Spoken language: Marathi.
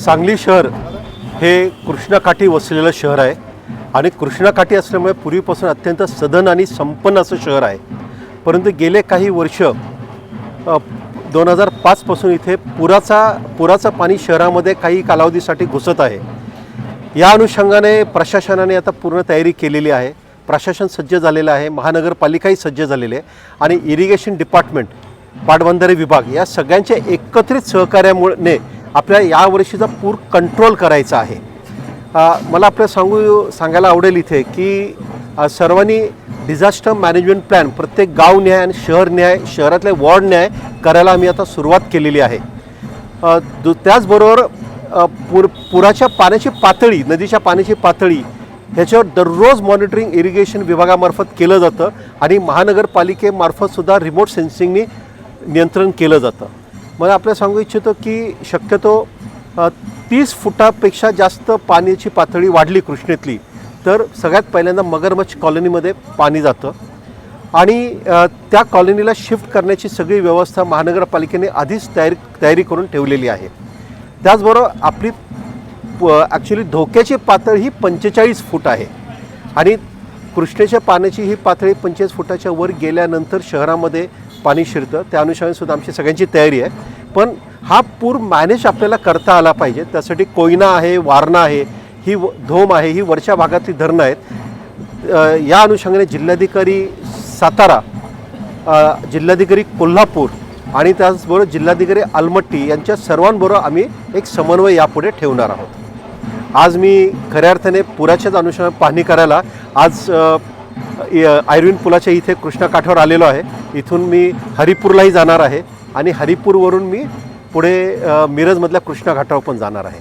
सांगली शहर हे कृष्णाकाठी वसलेलं शहर आहे. आणि कृष्णाकाठी असल्यामुळे पूर्वीपासून अत्यंत सधन आणि संपन्न असं शहर आहे. परंतु गेले काही वर्ष दोन हजार पाचपासून इथे पुराचा पुराचं पाणी शहरामध्ये काही कालावधीसाठी घुसत आहे. या अनुषंगाने प्रशासनाने आता पूर्ण तयारी केलेली आहे. प्रशासन सज्ज झालेलं आहे महानगरपालिकाही सज्ज झालेली आहे आणि इरिगेशन डिपार्टमेंट पाटबंधारे विभाग या सगळ्यांच्या एकत्रित सहकार्यामुळे आपल्या यावर्षीचा पूर कंट्रोल करायचा आहे. मला आपल्याला सांगू सांगायला आवडेल इथे की सर्वांनी डिझास्टर मॅनेजमेंट प्लॅन प्रत्येक गाव न्याय आणि शहर न्याय शहरातले वॉर्ड न्याय करायला आम्ही आता सुरुवात केलेली आहे. दु त्याचबरोबर पुर पुराच्या पाण्याची पातळी नदीच्या पाण्याची पातळी ह्याच्यावर दररोज मॉनिटरिंग इरिगेशन विभागामार्फत केलं जातं आणि महानगरपालिकेमार्फतसुद्धा रिमोट सेन्सिंगनी नियंत्रण केलं जातं. मला आपल्याला सांगू इच्छितो की शक्यतो तीस फुटापेक्षा जास्त पाण्याची पातळी वाढली कृष्णेतली तर सगळ्यात पहिल्यांदा मगरमच्छ कॉलनीमध्ये पाणी जातं. आणि त्या कॉलनीला शिफ्ट करण्याची सगळी व्यवस्था महानगरपालिकेने आधीच तयारी तयारी करून ठेवलेली आहे. त्याचबरोबर आपली ॲक्च्युली धोक्याची पातळी ही पंचेचाळीस फूट आहे. आणि कृष्णेच्या पाण्याची ही पातळी पंचेचाळीस फुटाच्या वर गेल्यानंतर शहरामध्ये पाणी शिरतं. त्या अनुषंगाने सुद्धा आमची सगळ्यांची तयारी आहे. पण हा पूर मॅनेज आपल्याला करता आला पाहिजे. त्यासाठी कोयना आहे वारणा आहे ही व- धोम आहे ही वरच्या भागातली धरणं आहेत. या अनुषंगाने जिल्हाधिकारी सातारा जिल्हाधिकारी कोल्हापूर आणि त्याचबरोबर जिल्हाधिकारी आलमट्टी यांच्या सर्वांबरोबर आम्ही एक समन्वय यापुढे ठेवणार आहोत. आज मी खऱ्या अर्थाने पुराच्याच अनुषंगाने पाहणी करायला आज आयर्विन पुलाच्या इथे कृष्णा काठावर आलेलो आहे. इथून मी हरिपूरलाही जाणार आहे आणि हरिपूरवरून मी पुढे मिरजमधल्या कृष्णा घाटावर पण जाणार आहे.